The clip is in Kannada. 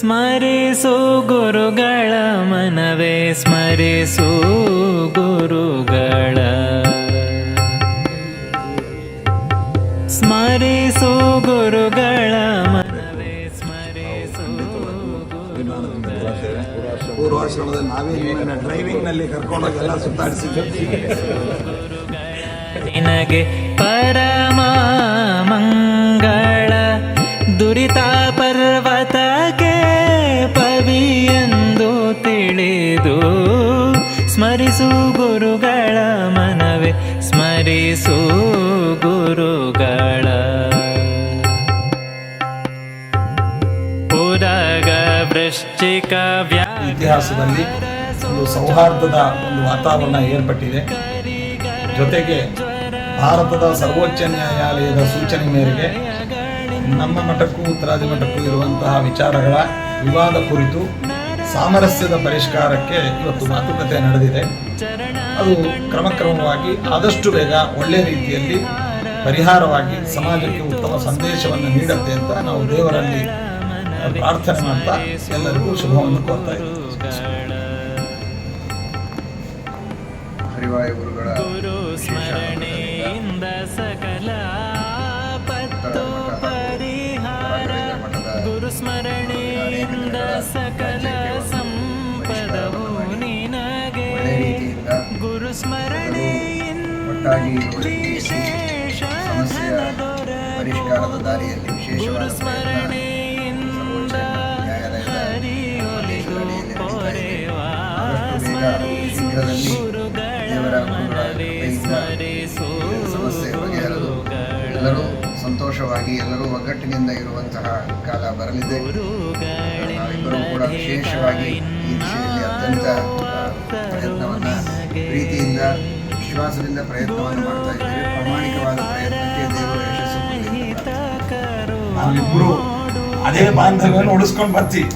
ಸ್ಮರಿಸು ಗುರುಗಳ ಮನವೇ ಸ್ಮರಿಸು ಗುರುಗಳ. ಸ್ಮರಿಸು ಗುರುಗಳ ಮನವೇ ಸ್ಮರಿಸು ಪೂರ್ವಾಶ್ರಮದಲ್ಲಿ ನಾವೇ ಡ್ರೈವಿಂಗ್ನಲ್ಲಿ ಕರ್ಕೊಂಡೋಗಿ ಎಲ್ಲ ಸುತ್ತಾಡಿಸಿದ್ವಿ. ನಿನಗೆ ಪರಮ ತಿಳಿದು ಸ್ಮರಿಸು ಗುರುಗಳ ಮನವೇ, ಸ್ಮರಿಸು ಗುರುಗಳ. ಪುರಗ ವೃಶ್ಚಿಕ ಇತಿಹಾಸದಲ್ಲಿ ಒಂದು ಸೌಹಾರ್ದದ ಒಂದು ವಾತಾವರಣ ಏರ್ಪಟ್ಟಿದೆ. ಜೊತೆಗೆ ಭಾರತದ ಸರ್ವೋಚ್ಚ ನ್ಯಾಯಾಲಯದ ಸೂಚನೆ ಮೇರೆಗೆ ನಮ್ಮ ಮಠಕ್ಕೂ ಉತ್ತರಾದಿ ಮಠಕ್ಕೂ ಇರುವಂತಹ ವಿಚಾರಗಳ ವಿವಾದ ಕುರಿತು ಸಾಮರಸ್ಯದ ಪರಿಷ್ಕಾರಕ್ಕೆ ಇವತ್ತು ಮಾತುಕತೆ ನಡೆದಿದೆ. ಅದು ಕ್ರಮಕ್ರಮವಾಗಿ ಆದಷ್ಟು ಬೇಗ ಒಳ್ಳೆಯ ರೀತಿಯಲ್ಲಿ ಪರಿಹಾರವಾಗಿ ಸಮಾಜಕ್ಕೆ ಉತ್ತಮ ಸಂದೇಶವನ್ನು ನೀಡುತ್ತೆ ಅಂತ ನಾವು ದೇವರಲ್ಲಿ ಪ್ರಾರ್ಥನೆ ಮಾಡ್ತಾ ಎಲ್ಲರಿಗೂ ಶುಭವನ್ನು ಕೋರ್ತಾ ಇದ್ದೀವಿ ಒಟ್ಟಾಗಿ ಸಮಸ್ಯೆಯ ಪರಿಷ್ಕಾರದ ದಾರಿಯಲ್ಲಿ ವಿಶೇಷವಾದ ಶೀಘ್ರದಲ್ಲಿ ದೇವರ ಸಮಸ್ಯೆ ಬಗೆಹರಲು ಎಲ್ಲರೂ ಸಂತೋಷವಾಗಿ ಎಲ್ಲರೂ ಒಗ್ಗಟ್ಟಿನಿಂದ ಇರುವಂತಹ ಕಾಲ ಬರಲಿದೆ. ನಾವಿಬ್ಬರೂ ಕೂಡ ವಿಶೇಷವಾಗಿ ಈ ದಿಶೆಯಲ್ಲಿ ಅತ್ಯಂತ ವಿಶ್ವಾಸದಿಂದ ಪ್ರಯತ್ನವನ್ನು ಮಾಡ್ತಾ ಇದ್ದೇವೆ. ಪ್ರಾಮಾಣಿಕವಾದ ಪ್ರಯತ್ನಕ್ಕೆ ದೇವರು ಯಶಸ್ಸು ಅದೇ ಬಾಂಧವ್ಯವನ್ನು ಉಳಿಸ್ಕೊಂಡು ಬರ್ತೀವಿ.